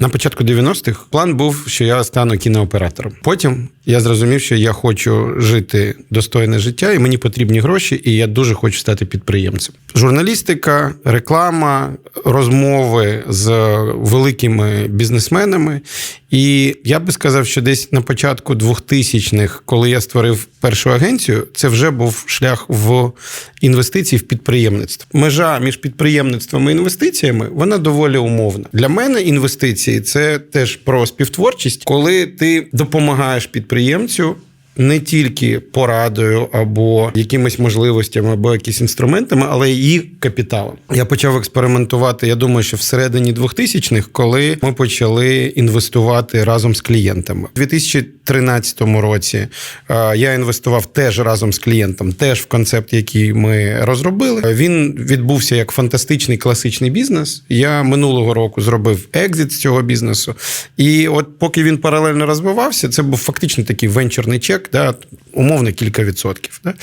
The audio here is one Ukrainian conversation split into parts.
На початку 90-х план був, що я стану кінооператором. Потім я зрозумів, що я хочу жити достойне життя, і мені потрібні гроші, і я дуже хочу стати підприємцем. Журналістика, реклама, розмови з великими бізнесменами. І я би сказав, що десь на початку 2000-х, коли я створив першу агенцію, це вже був шлях в інвестиції в підприємництво. Межа між підприємництвом і інвестиціями вона доволі умовна. Для мене інвестиції це теж про співтворчість, коли ти допомагаєш підприємцю. Не тільки порадою або якимись можливостями, або якісь інструментами, але й капіталом. Я почав експериментувати. Я думаю, що всередині 2000-х, коли ми почали інвестувати разом з клієнтами. У 2013 році е, я інвестував теж разом з клієнтом, теж в концепт, який ми розробили. Він відбувся як фантастичний класичний бізнес. Я минулого року зробив екзит з цього бізнесу. І от поки він паралельно розвивався, це був фактично такий венчурний чек, да, умовно кілька відсотків. Да?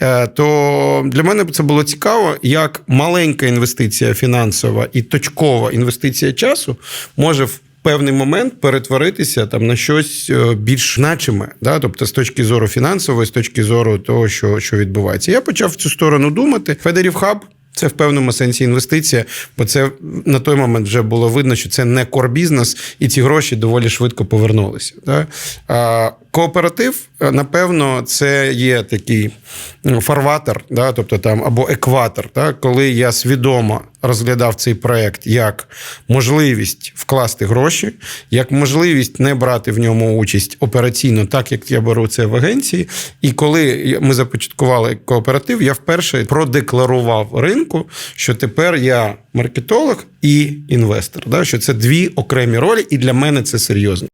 Е, То для мене це було цікаво, як маленька інвестиція фінансова і точкова інвестиція часу може в певний момент перетворитися там на щось е, більш значиме, да? тобто з точки зору фінансової, з точки зору того, що, що відбувається. Я почав в цю сторону думати. Федерів хаб. Це в певному сенсі інвестиція, бо це на той момент вже було видно, що це не кор-бізнес, і ці гроші доволі швидко повернулися. Да? А, кооператив, е, напевно, це є такий фарватер, да? тобто там або екватор, да? коли я свідомо розглядав цей проект як можливість вкласти гроші, як можливість не брати в ньому участь операційно, так як я беру це в агенції. І коли ми започаткували кооператив, я вперше продекларував ринку, що тепер я маркетолог і інвестор. Да? Що це дві окремі ролі, і для мене це серйозно.